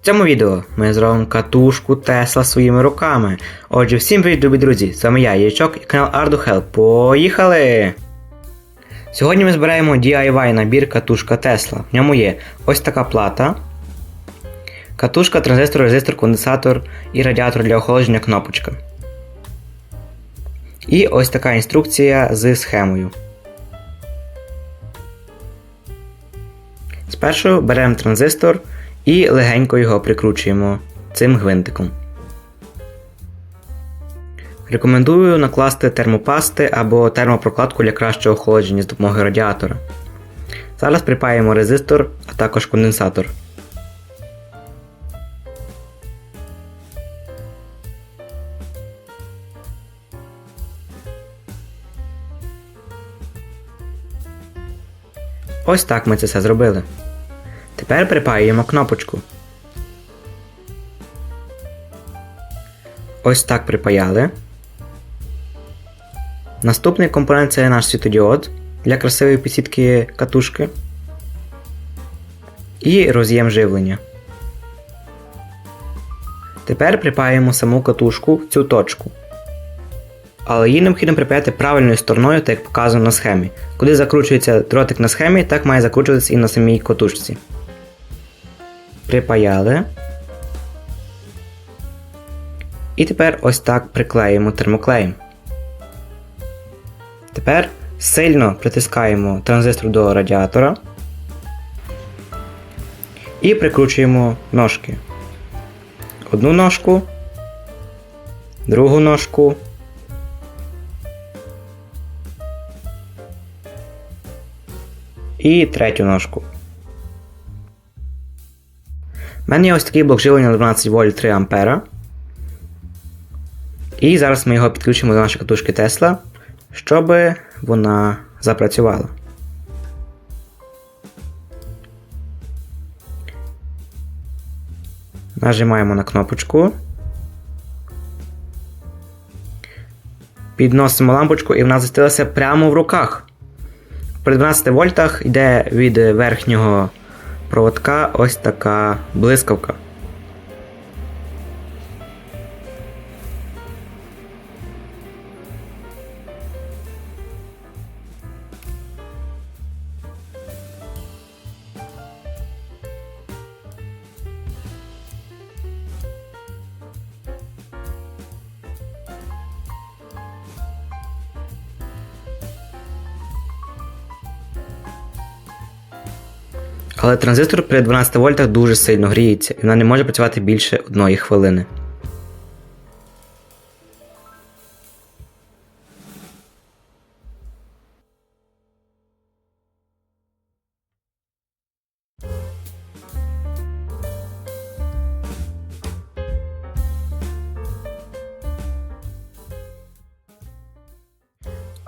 В цьому відео ми зробимо катушку Тесла своїми руками. Отже, всім привіт, любі друзі! З вами я, Ячок і канал ArduHelp. Поїхали! Сьогодні ми збираємо DIY набір катушка Тесла. В ньому є ось така плата, катушка, транзистор, резистор, конденсатор і радіатор для охолодження кнопочка. І ось така інструкція з схемою. Спершу беремо транзистор і легенько його прикручуємо цим гвинтиком. Рекомендую накласти термопасти або термопрокладку для кращого охолодження з допомогою радіатора. Зараз припаємо резистор, а також конденсатор. Ось так ми це все зробили. Тепер припаюємо кнопочку. Ось так припаяли. Наступний компонент це наш світодіод для красивої підсітки катушки. І роз'єм живлення. Тепер припаємо саму катушку в цю точку. Але її необхідно припаяти правильною стороною, так як показано на схемі. Куди закручується дротик на схемі, так має закручуватися і на самій катушці. Припаяли. І тепер ось так приклеїмо термоклеєм. Тепер сильно притискаємо транзистор до радіатора і прикручуємо ножки. Одну ножку, другу ножку. І третю ножку. У мене є ось такий блок живлення на 12 вольт 3 ампера. І зараз ми його підключимо до нашої катушки Tesla, щоб вона запрацювала. Нажимаємо на кнопочку. Підносимо лампочку і вона застилася прямо в руках. При 12 вольтах йде від верхнього проводка ось така блискавка. Але транзистор при 12 вольтах дуже сильно гріється, і вона не може працювати більше одної хвилини.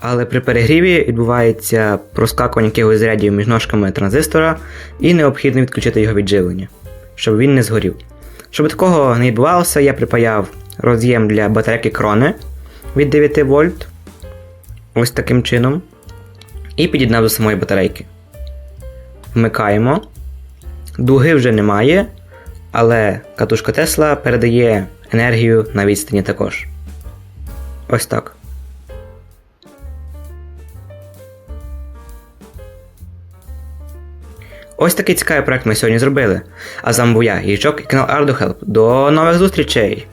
Але при перегріві відбувається проскакування якихось зарядів між ножками транзистора і необхідно відключити його від живлення, щоб він не згорів. Щоб такого не відбувалося, я припаяв роз'єм для батарейки крони від 9 вольт. Ось таким чином. І під'єднав до самої батарейки. Вмикаємо. Дуги вже немає, але катушка Тесла передає енергію на відстані також. Ось так. Ось такий цікавий проект ми сьогодні зробили. А з вами був я, Їжок і канал ArduHelp. До нових зустрічей!